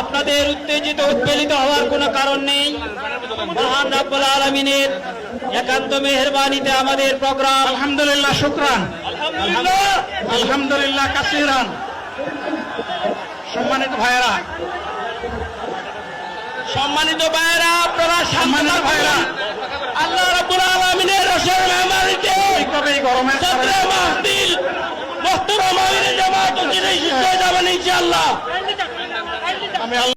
আপনাদের উত্তেজিত উৎপেলিত হওয়ার কোনো কারণ নেই। মহান রাব্বুল আলমিনের একান্ত মেহরবানিতে আমাদের প্রোগ্রাম। আলহামদুলিল্লাহ শুক্রান। আলহামদুলিল্লাহ। কাসিরান। সম্মানিত ভাইয়েরা। সম্মানিত ভাইয়েরা আপনারা সম্মানিত ভাইয়েরা। আল্লাহ রাব্বুল আলমিনের রসের মেহমানিতে তবে এই গরমের সদরে মাহফিল মোহতরম আমির জামাত ও জিনে শিক্ষা যাবেন ইনশাআল্লাহ। আমি আল্লাহ